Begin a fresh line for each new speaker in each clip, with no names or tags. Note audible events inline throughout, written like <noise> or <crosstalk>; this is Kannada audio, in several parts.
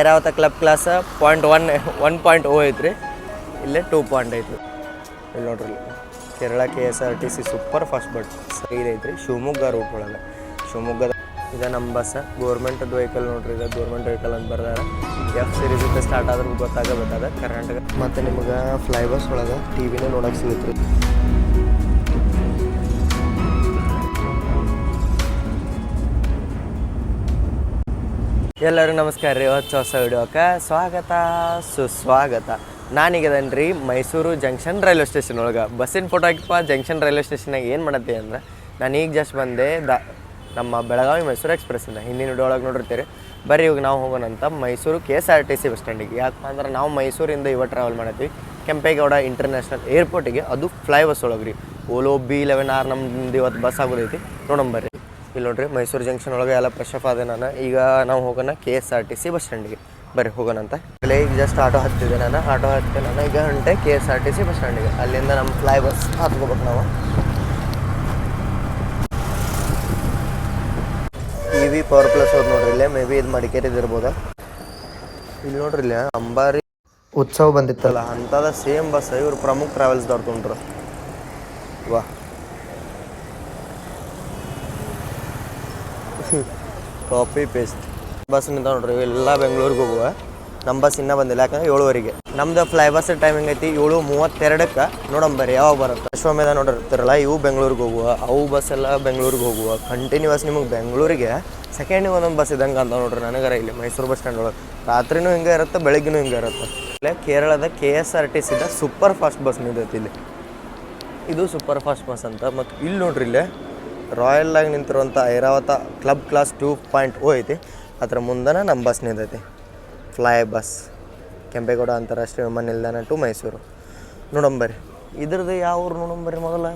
Airavata club class point one one point O ಐತ್ರಿ. ಇಲ್ಲೇ ಟೂ ಪಾಯಿಂಟ್ ಐತ್ರಿ. ಇಲ್ಲಿ ನೋಡ್ರಿ Kerala K S R T C super fast bus ಐತ್ರಿ. ಶಿವಮೊಗ್ಗ ರೂಟ್ ಒಳಗೆ. ಶಿವಮೊಗ್ಗದ ಇದು ನಮ್ಮ ಬಸ್ ಗೌರ್ಮೆಂಟ್ ವೆಹಿಕಲ್ ನೋಡ್ರಿ ಇದು. ಗೌರ್ಮೆಂಟ್ ವೆಹಿಕಲ್ ಅಂತ ಬರ್ದಾರ. ಎಫ್ ಸಿರೀಸ್ ಇಂದ ಸ್ಟಾರ್ಟ್ ಆದ್ರೆ ಗೊತ್ತಾಗಬೇಕದ. ಕರ್ನಾಟಕ ಮತ್ತು ನಿಮ್ಗೆ ಫ್ಲೈ ಬಸ್ ಒಳಗೆ ಟಿ ವಿನೇ ನೋಡಕ್ಕೆ ಸಿಗುತ್ತೆ ಎಲ್ಲರಿಗೂ ನಮಸ್ಕಾರ ರೀ. ಹೊಸ ಹೊಸ ವಿಡಿಯೋಕ್ಕೆ ಸ್ವಾಗತ, ಸುಸ್ವಾಗತ. ನಾನೀಗದನ್ ರೀ ಮೈಸೂರು ಜಂಕ್ಷನ್ ರೈಲ್ವೆ ಸ್ಟೇಷನ್ ಒಳಗೆ. ಬಸ್ಸಿನ ಫೋಟೋ ಹಾಕಿಪ್ಪ ಜಂಕ್ಷನ್ ರೈಲ್ವೆ ಸ್ಟೇಷನಾಗ ಏನು ಮಾಡತ್ತೆ ಅಂದ್ರೆ ನಾನು ಈಗ ಜಸ್ಟ್ ಬಂದೆ ದ, ನಮ್ಮ ಬೆಳಗಾವಿ ಮೈಸೂರು ಎಕ್ಸ್ಪ್ರೆಸ್ಸಿಂದ ಹಿಂದಿನ ವಿಡಿಯೋ ಒಳಗೆ ನೋಡಿರ್ತೀರಿ. ಬರ್ರಿ, ಇವಾಗ ನಾವು ಹೋಗೋಣಂತ Mysuru K S R T C bus ಸ್ಟ್ಯಾಂಡಿಗೆ ಯಾಕಪ್ಪ ಅಂದ್ರೆ, ನಾವು ಮೈಸೂರಿಂದ ಇವಾಗ ಟ್ರಾವೆಲ್ ಮಾಡತ್ತೀವಿ. ಕೆಂಪೇಗೌಡ ಇಂಟರ್ನ್ಯಾಷನಲ್ ಏರ್ಪೋರ್ಟಿಗೆ ಅದು ಫ್ಲೈ ಬಸ್ ಒಳಗೆ ರೀ ಓಲೋ ಬಿ ಲೆವೆನ್ ಆರ್ ನಮ್ದು ಇವತ್ತು ಬಸ್ ಆಗೋದೈತಿ. ನೋಡೋಣ ಬರ್ರಿ. ಇಲ್ಲಿ ನೋಡ್ರಿ, ಮೈಸೂರು ಜಂಕ್ಷನ್ ಒಳಗೆ ಎಲ್ಲ ಫ್ರೆಶ್ ಅಪ್ ಆದೆ ನಾನು. ಈಗ ನಾವು ಹೋಗೋಣ K S R T C bus ಸ್ಟ್ಯಾಂಡಿಗೆ ಬರ್ರಿ, ಹೋಗೋಣ ಅಂತ. ಇಲ್ಲೇ ಈಗ ಜಸ್ಟ್ ಆಟೋ ಹತ್ತಿದೆ ನಾನು. ಆಟೋ ಹತ್ತಿದೆ ನಾನು ಈಗ ಗಂಟೆ K S R T C bus ಸ್ಟ್ಯಾಂಡಿಗೆ ಅಲ್ಲಿಂದ ನಮ್ಮ ಫ್ಲೈ ಬಸ್ ಹತ್ಕೋಬೇಕು ನಾವು. ಇ ವಿ ಪವರ್ ಪ್ಲಸ್ ಅವ್ರು ನೋಡ್ರಿ ಇಲ್ಲೇ. ಮೇ ಬಿ ಇದು ಮಡಿಕೇರಿದು ಇರ್ಬೋದಾ? ಇಲ್ಲಿ ನೋಡ್ರಿ ಇಲ್ಲಿ ಅಂಬಾರಿ ಉತ್ಸವ ಬಂದಿತ್ತಲ್ಲ, ಅಂಥದ ಸೇಮ್ ಬಸ್ ಇವ್ರು ಪ್ರಮುಖ ಟ್ರಾವೆಲ್ಸ್ ತೊಗೊಂಡ್ರು ವಾ. Copy paste. ಬಸ್ ನಿಂತ ನೋಡ್ರಿ ಎಲ್ಲ ಬೆಂಗಳೂರಿಗೆ ಹೋಗುವ. ನಮ್ಮ ಬಸ್ ಇನ್ನೂ ಬಂದಿಲ್ಲ, ಯಾಕಂದ್ರೆ ಏಳುವರೆಗೆ. ನಮ್ದು ಫ್ಲೈ ಬಸ್ ಟೈಮಿಂಗ್ ಐತಿ ಏಳು ಮೂವತ್ತೆರಡಕ್ಕೆ. ನೋಡಂಬರಿ ಯಾವಾಗ ಬರುತ್ತೆ. ಅಶ್ವಮೇಧ ನೋಡಿರ್ತಿರಲ್ಲ, ಇವು ಬೆಂಗಳೂರಿಗೆ ಹೋಗುವ. ಅವು ಬಸ್ ಎಲ್ಲ ಬೆಂಗಳೂರಿಗೆ ಹೋಗುವ. ಕಂಟಿನ್ಯೂಸ್ ನಿಮಗೆ ಬೆಂಗಳೂರಿಗೆ ಸೆಕೆಂಡಿಗೆ ಒಂದೊಂದು ಬಸ್ ಇದ್ದಂಗೆ ಅಂತ ನೋಡ್ರಿ ನನಗರ ಇಲ್ಲಿ ಮೈಸೂರು ಬಸ್ ಸ್ಟ್ಯಾಂಡ್ ಒಳಗೆ. ರಾತ್ರಿನೂ ಹಿಂಗೆ ಇರುತ್ತೆ, ಬೆಳಗ್ಗೆನೂ ಹಿಂಗೆ ಇರುತ್ತೆ. ಇಲ್ಲೇ ಕೇರಳದ ಕೆ ಎಸ್ ಆರ್ ಟಿ ಸಿದ ಸೂಪರ್ ಫಾಸ್ಟ್ ಬಸ್ ನಿಂತೈತಿ ಇಲ್ಲಿ. ಇದು ಸೂಪರ್ ಫಾಸ್ಟ್ ಬಸ್ ಅಂತ. ಮತ್ತು ಇಲ್ಲಿ ನೋಡ್ರಿ ಇಲ್ಲೇ ರಾಯಲ್ ಆಗಿ ನಿಂತಿರುವಂಥ Airavat club class two point O ಐತಿ. ಅದರ ಮುಂದನ ನಮ್ಮ ಬಸ್ ನಿಂತೈತಿ. ಫ್ಲೈ ಬಸ್ ಕೆಂಪೇಗೌಡ ಅಂತಾರಾಷ್ಟ್ರೀಯ ವಿಮಾನ ನಿಲ್ದಾಣ ಟು ಮೈಸೂರು. ನೋಡಂಬರಿ ಇದ್ರದ್ದು ಯಾವ ಊರು ನೋಡಂಬರಿ ಮೊದಲ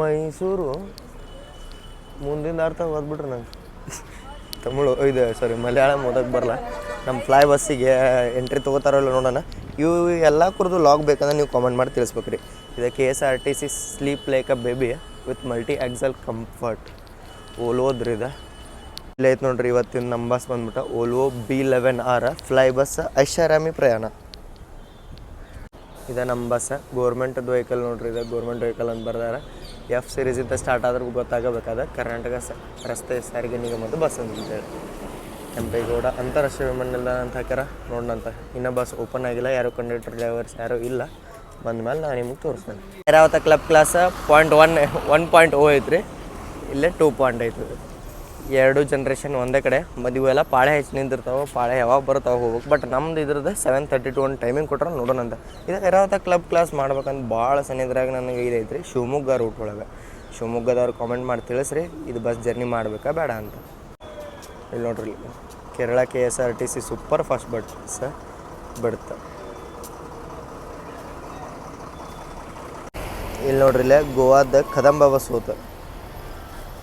ಮೈಸೂರು. ಮುಂದಿನ ಅರ್ಥ ಓದ್ಬಿಟ್ರೆ ನಂಗೆ. ತಮಿಳು, ಇದು ಸಾರಿ ಮಲಯಾಳಂ ಓದಕ್ಕೆ ಬರಲ್ಲ. ನಮ್ಮ ಫ್ಲೈ ಬಸ್ಸಿಗೆ ಎಂಟ್ರಿ ತೊಗೋತಾರಲ್ಲ ನೋಡೋಣ. ಇವು ಎಲ್ಲ ಕುರಿದು ಲಾಗ್ ಬೇಕಂದ್ರೆ ನೀವು ಕಾಮೆಂಟ್ ಮಾಡಿ ತಿಳಿಸ್ಬೇಕು ರೀ ಇದು K S R T C sleep like a baby with multi excel comfort ಓಲೋದ್ರಿ ಇದು. ಇಲ್ಲೇ ಐತೆ ನೋಡ್ರಿ, ಇವತ್ತಿನ ನಮ್ಮ ಬಸ್ ಬಂದ್ಬಿಟ್ಟು Volvo B eleven R fly bus ಐಷಾರಾಮಿ ಪ್ರಯಾಣ. ಇದೆ ನಮ್ಮ ಬಸ್ ವೆಹಿಕಲ್ ನೋಡ್ರಿ, ಇದು ಗೋರ್ಮೆಂಟ್ ವೆಹಿಕಲ್ ಅಂತ ಬರ್ದಾರ. ಎಫ್ ಸೀರೀಸ್ ಇಂದ ಸ್ಟಾರ್ಟ್ ಆದ್ರೂ ಗೊತ್ತಾಗಬೇಕಾದ ಕರ್ನಾಟಕ ರಸ್ತೆ ಸಾರಿಗೆ ನಿಗಮದ ಬಸ್ ಅಂತೇಳಿ ಕೆಂಪೇಗೌಡ. ಅಂತಾರಾಷ್ಟ್ರೀಯ ವಿಮಾನ ನಿಲ್ದಾಣ ಅಂತ ಹಾಕ್ಯಾರ. ನೋಡೋಣಂತ ಇನ್ನೂ ಬಸ್ ಓಪನ್ ಆಗಿಲ್ಲ. ಯಾರು ಕಂಡಕ್ಟರ್ ಡ್ರೈವರ್ಸ್ ಯಾರೂ ಇಲ್ಲ. ಬಂದ್ಮೇಲೆ ನಾನು ನಿಮಗೆ ತೋರಿಸ್ತೇನೆ. Airavat club class point one one point O ಐತ್ರಿ. ಇಲ್ಲೇ ಟೂ ಪಾಯಿಂಟ್ ಐತ್ರಿ. ಎರಡು ಜನ್ರೇಷನ್ ಒಂದೇ ಕಡೆ. ಮತ್ತು ಇವೆಲ್ಲ ಪಾಳೆ ಹೆಚ್ಚು ನಿಂತಿರ್ತಾವೆ ಪಾಳೆ ಯಾವಾಗ ಬರ್ತಾವೆ ಹೋಗ್ಬೇಕು. ಬಟ್ ನಮ್ದು ಇದ್ರದ್ದು ಸೆವೆನ್ ತರ್ಟಿ ಟು ಒಂದು ಟೈಮಿಂಗ್ ಕೊಟ್ರೆ ನೋಡೋಣಂತ ಇದು ಐರಾವತ ಕ್ಲಬ್ ಕ್ಲಾಸ್ ಮಾಡ್ಬೇಕಂತ ಭಾಳ ಸನಿದ್ರಾಗ ನನಗೆ ಇದೈತ್ರಿ ಶಿವಮೊಗ್ಗ ರೂಟ್ ಒಳಗೆ. ಶಿವಮೊಗ್ಗದವ್ರು ಕಾಮೆಂಟ್ ಮಾಡಿ ತಿಳಿಸ್ರಿ. ಇದು ಬಸ್ ಜರ್ನಿ ಮಾಡಬೇಕಾ ಬೇಡ ಅಂತ. ಇಲ್ಲಿ ನೋಡ್ರಿ Kerala K S R T C super fast bus ಬಿಡುತ್ತೆ ಇಲ್ಲಿ ನೋಡ್ರಿ ಇಲ್ಲೇ ಗೋವಾದ ಕದಂಬ ಬಸ್ ಹೋತ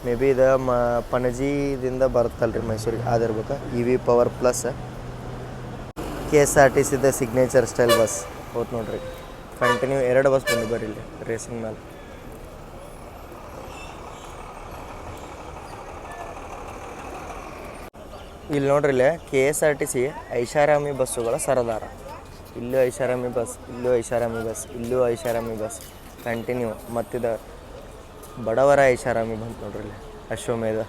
ಮೇ ಬಿ ಇದು ಮ, ಪಣಜಿದಿಂದ ಬರುತ್ತಲ್ರಿ ಮೈಸೂರಿಗೆ. ಅದಿರ್ಬೇಕು. E V power plus K S R T ಸಿದ signature style bus ಹೋತ್ ನೋಡ್ರಿ. ಕಂಟಿನ್ಯೂ ಎರಡು ಬಸ್ ಬಂದು ಬರ್ರಿ ಇಲ್ಲಿ ರೇಸಿಂಗ್ ಮೇಲೆ ಇಲ್ಲಿ ನೋಡ್ರಿ ಇಲ್ಲೇ K S R T C ಐಷಾರಾಮಿ ಬಸ್ಸುಗಳ ಸರದಾರ. ಇಲ್ಲೂ ಐಷಾರಾಮಿ ಬಸ್, ಇಲ್ಲೂ ಐಷಾರಾಮಿ ಬಸ್, ಇಲ್ಲೂ ಐಷಾರಾಮಿ ಬಸ್. ಕಂಟಿನ್ಯೂ ಮತ್ತಿದ ಬಡವರ ಐಷಾರಾಮಿ ಬಂತು ನೋಡ್ರಿ ಇಲ್ಲಿ, ಅಶ್ವಮೇಧ.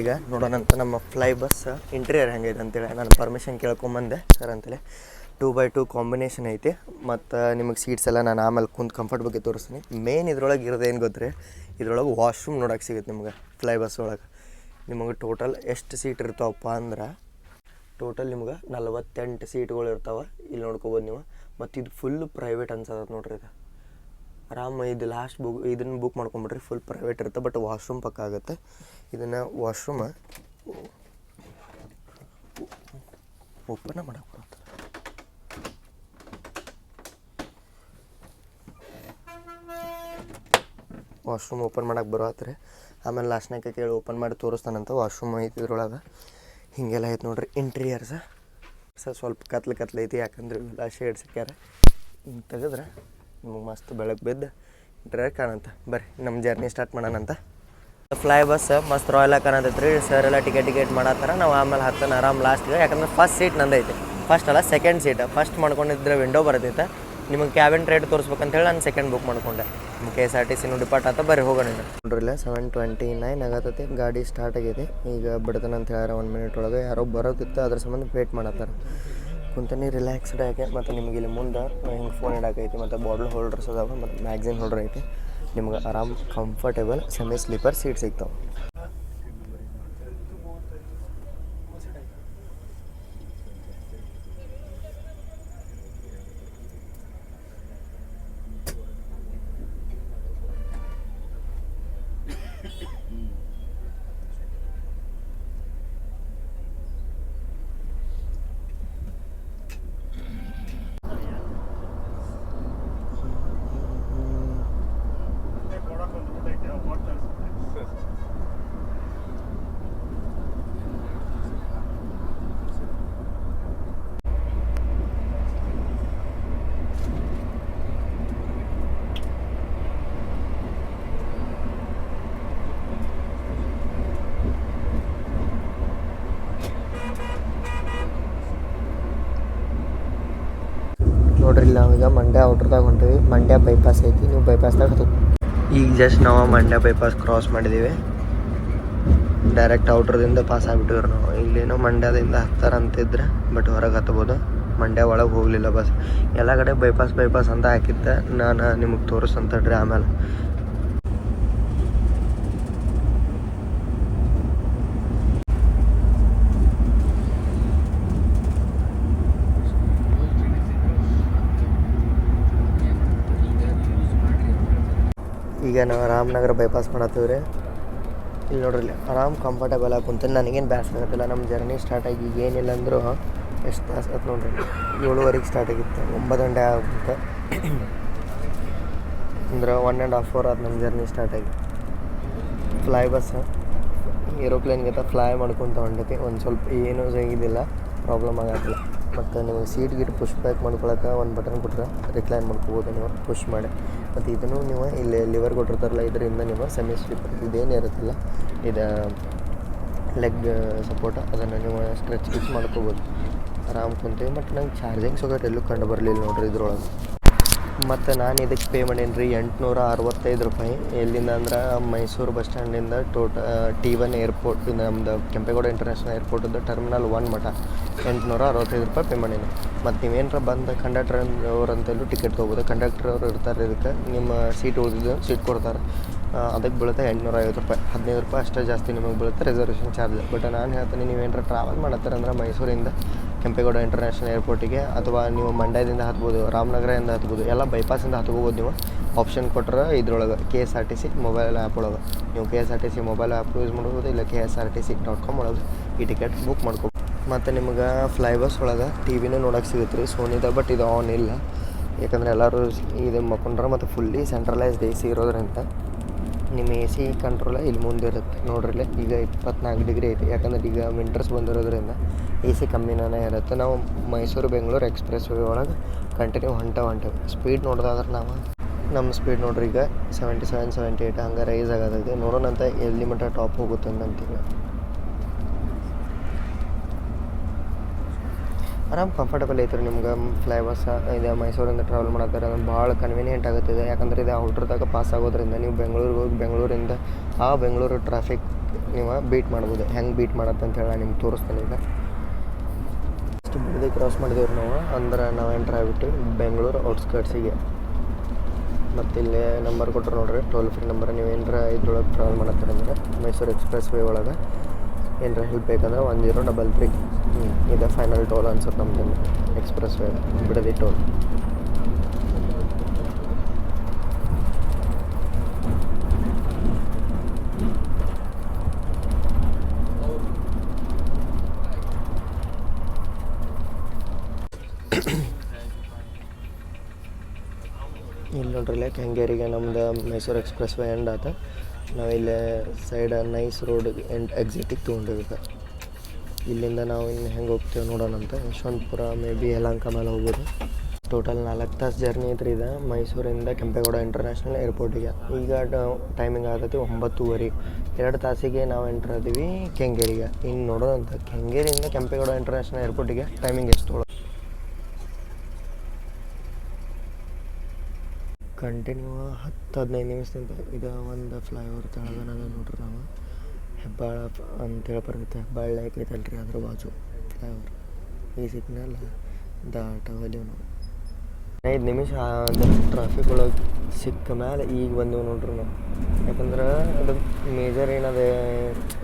ಈಗ ನೋಡೋಣಂತ ನಮ್ಮ ಫ್ಲೈ ಬಸ್ ಇಂಟೀರಿಯರ್ ಹೆಂಗೈತೆ ಅಂತೇಳಿ. ನಾನು ಪರ್ಮಿಷನ್ ಕೇಳ್ಕೊಂಬಂದೆ ಸರ್ ಅಂತೇಳಿ. ಟೂ ಬೈ ಟೂ ಕಾಂಬಿನೇಷನ್ ಐತಿ. ಮತ್ತು ನಿಮಗೆ ಸೀಟ್ಸ್ ಎಲ್ಲ ನಾನು ಆಮೇಲೆ ಕುಂತು ಕಂಫರ್ಟ್ ಬಗ್ಗೆ ತೋರಿಸ್ತೀನಿ. ಮೇನ್ ಇದ್ರೊಳಗೆ ಇರೋದೇನು ಗೊತ್ತ್ರಿ? ಇದ್ರೊಳಗೆ ವಾಶ್ರೂಮ್ ನೋಡೋಕೆ ಸಿಗುತ್ತೆ ನಿಮ್ಗೆ ಫ್ಲೈ ಬಸ್ ಒಳಗೆ. ನಿಮಗೆ ಟೋಟಲ್ ಎಷ್ಟು ಸೀಟ್ ಇರ್ತಾವಪ್ಪ ಅಂದ್ರೆ ಟೋಟಲ್ ನಿಮ್ಗೆ ನಲವತ್ತೆಂಟು ಸೀಟ್ಗಳು ಇರ್ತಾವೆ. ಇಲ್ಲಿ ನೋಡ್ಕೊಬೋದು ನೀವು. ಮತ್ತು ಇದು ಫುಲ್ ಪ್ರೈವೇಟ್ ಅನ್ಸದ ನೋಡ್ರಿ ಇದು. ಆರಾಮ ಇದು ಲಾಸ್ಟ್ ಬುಕ್ ಇದನ್ನು ಬುಕ್ ಮಾಡ್ಕೊಂಬಿಟ್ರಿ ಫುಲ್ ಪ್ರೈವೇಟ್ ಇರುತ್ತೆ. ಬಟ್ ವಾಶ್ರೂಮ್ ಪಕ್ಕ ಆಗುತ್ತೆ. ಇದನ್ನು ವಾಶ್ರೂಮ ಓಪನ್ ಮಾಡಕ್ಕೆ ಬರುತ್ತೆ. ವಾಶ್ರೂಮ್ ಓಪನ್ ಮಾಡಕ್ಕೆ ಬರತ್ರಿ ಆಮೇಲೆ ಲಾಸ್ಟ್ನಾಗ ಕೇಳಿ ಓಪನ್ ಮಾಡಿ ತೋರಿಸ್ತಾನಂತ ವಾಶ್ರೂಮ್ ಐತಿ ಇದ್ರೊಳಗೆ. ಹೀಗೆಲ್ಲ ಐತೆ ನೋಡ್ರಿ ಇಂಟೀರಿಯರ್ಸ ಸರ್, ಸ್ವಲ್ಪ ಕತ್ಲು ಕತ್ಲು ಐತಿ, ಯಾಕಂದ್ರೆ ಇವೆಲ್ಲ ಶೇಡ್ ಸಿಕ್ಕ್ಯಾರ ಹಿಂಗೆ ತೆಗೆದ್ರೆ ನಿಮಗೆ ಮಸ್ತ್ ಬೆಳಗ್ಗೆ ಬಿದ್ದು ಇಂಟೀರಿಯರ್ ಕಾಣಂತ. ಬರ್ರಿ ನಮ್ಮ ಜರ್ನಿ ಸ್ಟಾರ್ಟ್ ಮಾಡೋಣಂತ. ಫ್ಲೈ ಬಸ್ ಮಸ್ತ್ ರಾಯಲ್ ಕಾಣತೈತ್ರಿ. ಸರ್ ಎಲ್ಲ ಟಿಕೆಟ್ ಟಿಕೆಟ್ ಮಾಡತ್ತಾರ. ನಾವು ಆಮೇಲೆ ಹತ್ತನ ಆರಾಮ್ ಲಾಸ್ಟ್ಗೆ ಯಾಕಂದ್ರೆ ಫಸ್ಟ್ ಸೀಟ್ ನಂದೈತೆ. ಫಸ್ಟ್ ಅಲ್ಲ ಸೆಕೆಂಡ್ ಸೀಟ್ ಫಸ್ಟ್ ಮಾಡ್ಕೊಂಡಿದ್ರೆ ವಿಂಡೋ ಬರ್ತೈತೆ. ನಿಮಗೆ ಕ್ಯಾಬಿನ್ ರೇಟ್ ತೋರಿಸ್ಬೇಕಂತ ಹೇಳಿ ನಾನು ಸೆಕೆಂಡ್ ಬುಕ್ ಮಾಡ್ಕೊಂಡೆ. ನಮ್ಮ ಕೆ ಎಸ್ ಆರ್ ಟಿ ಸಿನೂ ಡಿಪಾರ್ಟ್ ಆತ ಬರೀ ಹೋಗೋಣ ನೋಡ್ರಿ ನೋಡ್ರಿಲ್ಲ ಸೆವೆನ್ ಟ್ವೆಂಟಿ ನೈನ್ ಆಗತ್ತೈತಿ, ಗಾಡಿ ಸ್ಟಾರ್ಟ್ ಆಗೈತಿ. ಈಗ ಬಿಡ್ತಾನೆ ಅಂತ ಹೇಳ್ಯಾರ, ಒಂದು ಮಿನಿಟ್ ಒಳಗೆ ಯಾರೋ ಬರೋದಿತ್ತು ಅದ್ರ ಸಂಬಂಧ ವೇಟ್ ಮಾಡತ್ತಾರ. ಕುಂತಾನೆ ರಿಲ್ಯಾಕ್ಸ್ಡ್ ಆಗಿ, ಮತ್ತು ನಿಮಗೆ ಇಲ್ಲಿ ಮುಂದೆ ಹಿಂಗೆ ಫೋನ್ ಇಡಾಕೈತಿ ಮತ್ತು ಬಾಟ್ಲ್ ಹೋಲ್ಡರ್ಸ್ ಅದಾವೆ, ಮತ್ತು ಮ್ಯಾಗ್ಝಿನ್ ಹೋಲ್ಡರ್ ಐತಿ. ನಿಮ್ಗೆ ಆರಾಮ್ ಕಂಫರ್ಟೇಬಲ್ ಸೆಮಿ ಸ್ಲೀಪರ್ ಸೀಟ್ ಸಿಗ್ತಾವೆ. ನೋಡ್ರಿ ನಾವೀಗ ಮಂಡ್ಯ ಔಟ್ರದಾಗ ಹೊಂಟೀವಿ. ಮಂಡ್ಯ ಬೈಪಾಸ್ ಐತಿ, ನೀವು ಬೈಪಾಸ್ದಾಗ ಹತ್ತು. ಈಗ ಜಸ್ಟ್ ನಾವು ಮಂಡ್ಯ ಬೈಪಾಸ್ ಕ್ರಾಸ್ ಮಾಡಿದ್ದೀವಿ ಡೈರೆಕ್ಟ್ ಔಟ್ರದಿಂದ ಪಾಸ್ ಆಗಿಬಿಟ್ಟಿವ್ರಿ ನಾವು. ಇಲ್ಲೇನೋ ಮಂಡ್ಯದಿಂದ ಹತ್ತಾರ ಅಂತಿದ್ರೆ ಬಟ್ ಹೊರಗೆ ಹತ್ಬೋದು. ಮಂಡ್ಯ ಒಳಗೆ ಹೋಗಲಿಲ್ಲ ಬಸ್ ಎಲ್ಲ ಕಡೆ ಬೈಪಾಸ್ ಬೈಪಾಸ್ ಅಂತ ಹಾಕಿದ್ದೆ. ನಾನು, ನಿಮಗೆ ತೋರಿಸ್ತಂತಡ್ರಿ ಆಮೇಲೆ. ಈಗ ನಾವು ರಾಮನಗರ ಬೈಪಾಸ್ ಮಾಡತ್ತೀವಿ ಇಲ್ಲಿ ನೋಡ್ರಿ, ಆರಾಮ್ ಕಂಫರ್ಟೇಬಲ್ ಆಗಿ ಕುಂತೀನಿ ನನಗೇನು ಬೇಸರ ಆಗತ್ತಿಲ್ಲ ನಮ್ಮ ಜರ್ನಿ ಸ್ಟಾರ್ಟ್ ಆಗಿ ಏನಿಲ್ಲ ಅಂದರೂ ಎಷ್ಟು ತಾಸು ಆಯ್ತು ನೋಡ್ರಿ. ಏಳುವರೆಗೆ ಸ್ಟಾರ್ಟ್ ಆಗಿತ್ತು, ಒಂಬತ್ತು ಗಂಟೆ ಆಗುತ್ತೆ. ಅಂದ್ರೆ ಒನ್ ಆ್ಯಂಡ್ ಹಾಫ್ ಅವರ್ ಆದ ನಮ್ಮ ಜರ್ನಿ ಸ್ಟಾರ್ಟ್ ಆಗಿ. ಫ್ಲೈ ಬಸ್ ಏರೋಪ್ಲೇನ್ಗಿಂತ ಫ್ಲೈ ಮಾಡ್ಕೊತ ಹೊಂಡೈತಿ ಒಂದು ಸ್ವಲ್ಪ ಏನೂ ಇದಿಲ್ಲ ಪ್ರಾಬ್ಲಮ್ ಆಗತ್ತಿಲ್ಲ ಮತ್ತು ನಿಮಗೆ ಸೀಟ್ ಗೀಟ್ ಪುಷ್ ಬ್ಯಾಕ್ ಮಾಡ್ಕೊಳಕ್ಕೆ ಒಂದು ಬಟನ್ ಕೊಟ್ಟರೆ ರಿಕ್ಲೈನ್ ಮಾಡ್ಕೋಬೋದು ನೀವು ಪುಷ್ ಮಾಡಿ. ಮತ್ತು ಇದನ್ನು ನೀವು ಇಲ್ಲಿ ಲಿವರ್ ಕೊಟ್ಟಿರ್ತಾರಲ್ಲ, ಇದರಿಂದ ನೀವು ಸೆಮಿ ಸ್ಲೀಪರ್ ಇದೇನು ಇರುತ್ತಲ್ಲ, ಇದು ಲೆಗ್ ಸಪೋರ್ಟ್ ಅದನ್ನು ನೀವು ಸ್ಟ್ರೆಚ್ ಗಿಚ್ ಮಾಡ್ಕೋಬೋದು. ಆರಾಮ್ ಕುಂತೀವಿ ಮತ್ತು ನಂಗೆ ಚಾರ್ಜಿಂಗ್ ಸೊಗಟ್ ಎಲ್ಲೂ ಕಂಡು ಬರಲಿಲ್ಲ ನೋಡ್ರಿ ಇದ್ರೊಳಗೆ. ಮತ್ತು ನಾನು ಇದಕ್ಕೆ ಪೇ ಮಾಡೀನಿ ರೀ ಎಂಟುನೂರ ಅರವತ್ತೈದು ರೂಪಾಯಿ. ಎಲ್ಲಿಂದ ಅಂದ್ರೆ ಮೈಸೂರು ಬಸ್ ಸ್ಟ್ಯಾಂಡಿಂದ ಟೋಟ ಟಿ ಒನ್ ಏರ್ಪೋರ್ಟ್ ನಮ್ಮದು ಕೆಂಪೇಗೌಡ ಇಂಟರ್ನ್ಯಾಷನಲ್ ಏರ್ಪೋರ್ಟಿಂದ ಟರ್ಮಿನಲ್ ಒನ್ ಮಠ. ಎಂಟುನೂರ ಅರವತ್ತೈದು ರೂಪಾಯಿ ಪೇ ಮಾಡೀನಿ. ಮತ್ತು ನೀವೇನರ ಬಂದ ಕಂಡಕ್ಟರ್ ಅಂತೇಳಿ ಟಿಕೆಟ್ ತೊಗೋಬೋದು. ಕಂಡಕ್ಟರ್ ಅವರು ಇರ್ತಾರೆ ಇದಕ್ಕೆ. ನಿಮ್ಮ ಸೀಟ್ ಉಳಿದಿದ್ದು ಸೀಟ್ ಕೊಡ್ತಾರೆ. ಅದಕ್ಕೆ ಬೀಳುತ್ತೆ ಎಂಟುನೂರ ಐವತ್ತು ರೂಪಾಯಿ. ಹದಿನೈದು ರೂಪಾಯಿ ಅಷ್ಟೇ ಜಾಸ್ತಿ ನಿಮಗೆ ಬೀಳುತ್ತೆ ರಿಸರ್ವೇಷನ್ ಚಾರ್ಜ್ ಬಟ್ ನಾನು ಹೇಳ್ತೀನಿ, ನೀವೇನಾರ ಟ್ರಾವೆಲ್ ಮಾಡತ್ತಾರಂದ್ರೆ ಮೈಸೂರಿಂದ ಕೆಂಪೇಗೌಡ ಇಂಟರ್ನ್ಯಾಷನಲ್ ಏರ್ಪೋರ್ಟಿಗೆ ಅಥವಾ ನೀವು ಮಂಡ್ಯದಿಂದ ಹತ್ಬೋದು, ರಾಮನಗರದಿಂದ ಹತ್ಬೋದು, ಎಲ್ಲ ಬೈಪಾಸಿಂದ ಹತ್ಕೋಬೋದು ನೀವು. ಆಪ್ಷನ್ ಕೊಟ್ಟರೆ ಇದ್ರೊಳಗೆ K S R T C mobile app ಒಳಗೆ. ನೀವು K S R T C mobile app use ಮಾಡ್ಬೋದು, ಇಲ್ಲ K S R T C dot com ಒಳಗೆ ಈ ಟಿಕೆಟ್ ಬುಕ್ ಮಾಡ್ಕೊ ಮತ್ತು ನಿಮ್ಗೆ ಫ್ಲೈ ಬಸ್ ಒಳಗೆ ಟಿ ವಿನೂ ನೋಡೋಕೆ ಸಿಗುತ್ತೆ ರೀ ಸೋನಿದ ಬಟ್ ಇದು ಆನ್ ಇಲ್ಲ. ಯಾಕಂದರೆ ಎಲ್ಲರೂ ಇದು ಮಕ್ಕೊಂಡ್ರೆ ಮತ್ತು ಫುಲ್ಲಿ ಸೆಂಟ್ರಲೈಸ್ಡ್ ಎ ಸಿ ಇರೋದ್ರಿಂದ. ನಿಮ್ಮ ಎ ಸಿ ಕಂಟ್ರೋಲ ಇಲ್ಲಿ ಮುಂದೆ ಇರುತ್ತೆ. ನೋಡ್ರಿ ಈಗ ಇಪ್ಪತ್ನಾಲ್ಕು ಡಿಗ್ರಿ ಐತೆ. ಯಾಕಂದ್ರೆ ಈಗ ವಿಂಟರ್ಸ್ ಬಂದಿರೋದ್ರಿಂದ ಎ ಸಿ ಕಮ್ಮಿನೇ ಇರುತ್ತೆ. ನಾವು ಮೈಸೂರು, ಬೆಂಗಳೂರು ಎಕ್ಸ್ಪ್ರೆಸ್ ವೇ ಒಳಗೆ ಕಂಟಿನ್ಯೂ ಹೊಂಟ ಹೊಂಟೇವೆ. ಸ್ಪೀಡ್ ನೋಡೋದಾದ್ರೆ ನಾವು ನಮ್ಮ ಸ್ಪೀಡ್ ನೋಡ್ರಿ ಈಗ ಸೆವೆಂಟಿ ಸೆವೆನ್ ಸೆವೆಂಟಿ ಏಯ್ಟ್ ಹಂಗೆ ರೈಸ್ ನೋಡೋಣ ಅಂತ ಎಲ್ಲಿ ಮಟ್ಟ ಟಾಪ್ ಹೋಗುತ್ತೆ ಅಂತೀವಿ ಆರಾಮ್ ಕಂಫರ್ಟಬಲ್ ಐತ್ರಿ ನಿಮ್ಗೆ. ಫ್ಲೈ ಬಸ್ ಇದು ಮೈಸೂರಿಂದ ಟ್ರಾವೆಲ್ ಮಾಡತ್ತಾರ ಭಾಳ ಕನ್ವೀನಿಯೆಂಟ್ ಆಗುತ್ತಿದೆ. ಯಾಕಂದ್ರೆ ಇದು ಔಟ್ರದಾಗ ಪಾಸ್ ಆಗೋದ್ರಿಂದ ನೀವು ಬೆಂಗಳೂರಿಗೆ ಹೋಗಿ ಬೆಂಗಳೂರಿಂದ ಆ ಬೆಂಗಳೂರು ಟ್ರಾಫಿಕ್ ನೀವು ಬೀಟ್ ಮಾಡ್ಬೋದು. ಹೆಂಗೆ ಬೀಟ್ ಮಾಡತ್ತೆ ಅಂತ ಹೇಳಿ ನಿಮ್ಗೆ ತೋರಿಸ್ತೇನೆ ಈಗ. ಫಸ್ಟ್ ಬಿಡದೆ ಕ್ರಾಸ್ ಮಾಡಿದೇವ್ರಿ ನಾವು. ಅಂದ್ರೆ ನಾವು ಎಂಟ್ರ್ ಆಗಿಬಿಟ್ಟು ಬೆಂಗಳೂರು ಔಟ್ಸ್ಕರ್ಟ್ಸಿಗೆ ಮತ್ತು ಇಲ್ಲಿ ನಂಬರ್ ಕೊಟ್ಟರು ನೋಡ್ರಿ. ಟೋಲ್ ಫ್ರೀ ನಂಬರ್ ನೀವು ಏನರ ಇದ್ರೊಳಗೆ ಟ್ರಾವೆಲ್ ಮಾಡತ್ತೀರಂದ್ರೆ ಮೈಸೂರು ಎಕ್ಸ್ಪ್ರೆಸ್ ವೇ ಒಳಗೆ. ಏನರ ಹೆಲ್ಪ್ ಬೇಕಂದ್ರೆ ಒನ್ ಜೀರೋ ಡಬಲ್ ತ್ರೀ ಇದೆ ಫೈನಲ್ ಟೋಲ್ ಅನ್ಸುತ್ತೆ ನಮ್ದು ಎಕ್ಸ್ಪ್ರೆಸ್ ವೇ ಬಿಡದಿ ಟೋಲ್ <coughs> ಇಲ್ಲಿ ನೋಡ್ರಿ ಲೈಕ್ ಹೆಂಗೇರಿಗೆ ನಮ್ದು ಮೈಸೂರು ಎಕ್ಸ್ಪ್ರೆಸ್ ವೇ ಎಂಡ್ ಆತ ಇಲ್ಲೇ ಸೈಡ್ ನೈಸ್ ರೋಡ್ ಎಂಡ್ ಎಕ್ಸಿಟಿಗೆ ತೊಗೊಂಡಿದ್ದೆ ಇಲ್ಲಿಂದ ನಾವು ಇನ್ನು ಹೆಂಗೆ ಹೋಗ್ತೇವೆ ನೋಡೋಣ ಅಂತ. ಯಶವಂತಪುರ ಮೇ ಬಿ ಯಲಹಂಕ ಮೇಲೆ ಹೋಗ್ಬೋದು. ಟೋಟಲ್ ನಾಲ್ಕು ತಾಸು ಜರ್ನಿ ಐತ್ರಿ ಇದು. ಮೈಸೂರಿಂದ ಕೆಂಪೇಗೌಡ ಇಂಟರ್ನ್ಯಾಷನಲ್ ಏರ್ಪೋರ್ಟಿಗೆ ಈಗ ಟೈಮಿಂಗ್ ಆಗತ್ತೆ ಒಂಬತ್ತುವರೆ. ಎರಡು ತಾಸಿಗೆ ನಾವು ಎಂಟರ್ ಆದೀವಿ ಕೆಂಗೇರಿಗೆ. ಇನ್ನು ನೋಡೋದಂತ ಕೆಂಗೇರಿಯಿಂದ ಕೆಂಪೇಗೌಡ ಇಂಟರ್ನ್ಯಾಷನಲ್ ಏರ್ಪೋರ್ಟಿಗೆ ಟೈಮಿಂಗ್ ಎಷ್ಟು ಕಂಟಿನ್ಯೂ ಹತ್ತು ಹದಿನೈದು ನಿಮಿಷದಿಂದ. ಇದು ಒಂದು ಫ್ಲೈಓವರ್ ತೆಳಗನದ ನೋಡ್ರಿ ನಾವು. ಹೆಬ್ಬಾಳ ಅಂತೇಳಿ ಬರುತ್ತೆ. ಭಾಳ ಲೈಕ್ ಐತಲ್ರಿ ಅದ್ರ ಬಾಜು. ಫ್ಲೈಓವರ್ ಈ ಸಿಗ್ನಲ್ ದಾಟವಲ್ಲಿ ನಾವು. ಐದು ನಿಮಿಷ ಟ್ರಾಫಿಕ್ ಒಳಗೆ ಸಿಕ್ಕ ಮೇಲೆ ಈಗ ಬಂದೆವು ನೋಡ್ರಿ ನಾವು. ಯಾಕಂದ್ರೆ ಅದು ಮೇಜರ್ ಏನದ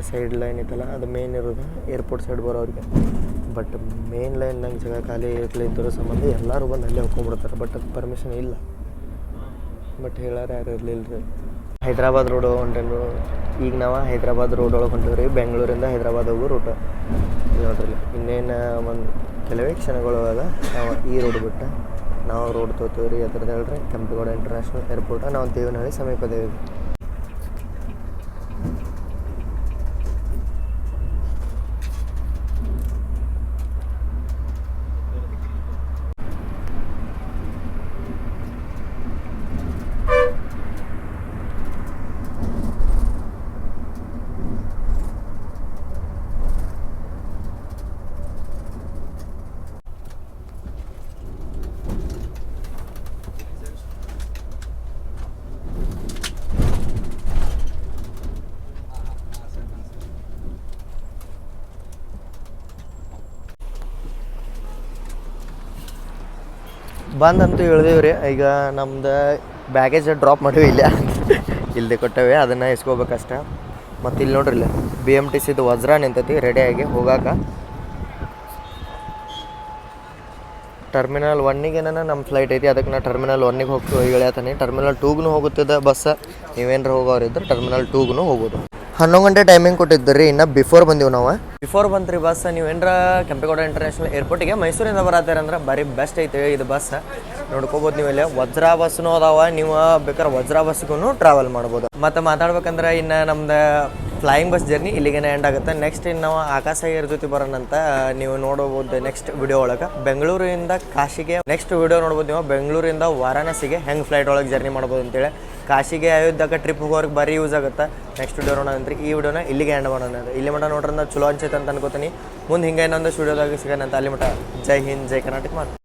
ಸೈಡ್ ಲೈನ್ ಐತಲ್ಲ, ಅದು ಮೇನ್ ಇರೋದು ಏರ್ಪೋರ್ಟ್ ಸೈಡ್ ಬರೋರಿಗೆ. ಬಟ್ ಮೇನ್ ಲೈನ್ ನಂಗೆ ಜಾಗ ಖಾಲಿ ಇರ್ಲಿದ್ದರ ಸಂಬಂಧ ಎಲ್ಲರೂ ಬಂದು ಅಲ್ಲೇ ಹೋಗ್ಕೊಂಡ್ಬಿಡ್ತಾರೆ ಬಟ್ ಅದು ಪರ್ಮಿಷನ್ ಇಲ್ಲ. ಬಟ್ ಹೇಳಾರ ಯಾರು ಇರಲಿಲ್ಲ ರೀ ಹೈದ್ರಾಬಾದ್ ರೋಡ್ ಹೊಂಟೇನು ಈಗ ನಾವು ಹೈದ್ರಾಬಾದ್ ರೋಡ್ ಒಳಗೆ ಹೊಂಟೇವಿ ರೀ. ಬೆಂಗಳೂರಿಂದ ಹೈದ್ರಾಬಾದ್ ಹೋಗೋ ರೂಟ್. ನೋಡ್ರಿ ಇನ್ನೇನು ಒಂದು ಕೆಲವೇ ಕ್ಷಣಗಳು ಅದ. ನಾವು ಈ ರೋಡ್ ಬಿಟ್ಟು ನಾವು ರೋಡ್ ತೋತೀವಿ ರೀ. ಅದ್ರದ್ದು ಹೇಳ್ರಿ ಕೆಂಪೇಗೌಡ ಇಂಟರ್ನ್ಯಾಷನಲ್ ಏರ್ಪೋರ್ಟ್ ನಾವು ದೇವನಹಳ್ಳಿ ಸಮೀಪದೇವಿ ಬಂದಂತೂ ಇಳ್ದೇವ್ರಿ ಈಗ ನಮ್ದು ಬ್ಯಾಗೇಜ್ ಡ್ರಾಪ್ ಮಾಡೀವಿ ಇಲ್ಲ ಇಲ್ಲದೆ ಕೊಟ್ಟೇವೆ, ಅದನ್ನು ಇಸ್ಕೋಬೇಕಷ್ಟ. ಮತ್ತು ಇಲ್ಲಿ ನೋಡ್ರಿ ಇಲ್ಲ ಬಿ ಎಂ ಟಿ ಸಿದು ವಜ್ರ ನಿಂತೈತಿ ರೆಡಿಯಾಗಿ ಹೋಗಾಕ. ಟರ್ಮಿನಲ್ ಒನ್ನಿಗೆ ನಮ್ಮ ಫ್ಲೈಟ್ ಐತಿ ಅದಕ್ಕೆ ನಾ ಟರ್ಮಿನಲ್ ಒನ್ನಿಗೆ ಹೋಗಿ ಇಳಿಯತಾನೆ ಟರ್ಮಿನಲ್ ಟೂಗೂ ಹೋಗುತ್ತಿದ್ದ ಬಸ್ ನೀವೇನಾರ ಹೋಗೋರಿದ್ರೆ ಟರ್ಮಿನಲ್ ಟೂಗೂ ಹೋಗೋದು. ಹನ್ನೊಂದು ಗಂಟೆ ಟೈಮಿಂಗ್ ಕೊಟ್ಟಿದ್ದು ರೀ ಇನ್ನ ಬಿಫೋರ್ ಬಂದೀವಿ ನಾವು. ಬಿಫೋರ್ ಬಂತ್ರಿ ಬಸ್ ನೀವು ಏನರ ಕೆಂಪೇಗೌಡ ಇಂಟರ್ನ್ಯಾಷನಲ್ ಏರ್ಪೋರ್ಟಿಗೆ ಮೈಸೂರಿಂದ ಬರತ್ತೀರ ಅಂದ್ರೆ ಬರೀ ಬೆಸ್ಟ್ ಐತೆ ಇದು ಬಸ್ ನೋಡ್ಕೋಬೋದು ನೀವು ಇಲ್ಲಿ. ವಜ್ರಾ ಬಸ್ನು ಅದಾವ, ನೀವು ಬೇಕಾದ್ರೆ ವಜ್ರ ಬಸ್ಗೂ ಟ್ರಾವೆಲ್ ಮಾಡ್ಬೋದು. ಮತ್ತು ಮಾತಾಡ್ಬೇಕಂದ್ರೆ ಇನ್ನ ನಮ್ದು ಫ್ಲೈಯಿಂಗ್ ಬಸ್ ಜರ್ನಿ ಇಲ್ಲಿಗೆ ಎಂಡ್ ಆಗುತ್ತೆ. ನೆಕ್ಸ್ಟ್ ಇನ್ನು ನಾವು ಆಕಾಶ ಏರ್ ಜೊತೆ ಬರೋಣಂತ ನೀವು ನೋಡಬಹುದು ನೆಕ್ಸ್ಟ್ ವಿಡಿಯೋ ಒಳಗೆ. ಬೆಂಗಳೂರಿಂದ ಕಾಶಿಗೆ ನೆಕ್ಸ್ಟ್ ವಿಡಿಯೋ ನೋಡ್ಬೋದು ನೀವು, ಬೆಂಗಳೂರಿಂದ ವಾರಾಣಸಿಗೆ ಹೆಂಗೆ ಫ್ಲೈಟ್ ಒಳಗೆ ಜರ್ನಿ ಮಾಡ್ಬೋದು ಅಂತೇಳಿ. ಕಾಶಿಗೆ ಅಯೋಧ್ಯಕ್ಕೆ ಟ್ರಿಪ್ ಹೋಗೋರಿಗೆ ಬರೀ ಯೂಸ್ ಆಗುತ್ತೆ. ನೆಕ್ಸ್ಟ್ ವಿಡಿಯೋ ನೋಡೋಣ ಅಂದ್ರೆ ಈ ವಿಡಿಯೋನ ಇಲ್ಲಿಗೆ ಎಂಡ್ ಮಾಡೋಣ. ಇಲ್ಲಿ ಮಟ್ಟ ನೋಡ್ರಿ ಚಲೋ ಅನ್ಸೈತೆ ಅಂತ ಅನ್ಕೋತೀನಿ. ಮುಂದೆ ಹಿಂಗೆ ಇನ್ನೊಂದು ವಿಡಿಯೋದಾಗ ಸಿಗೋಣ ಅಂತ. ಅಲ್ಲಿ ಮಟ್ಟ ಜೈ ಹಿಂದ್, ಜೈ ಕರ್ನಾಟಕ ಮಾತು.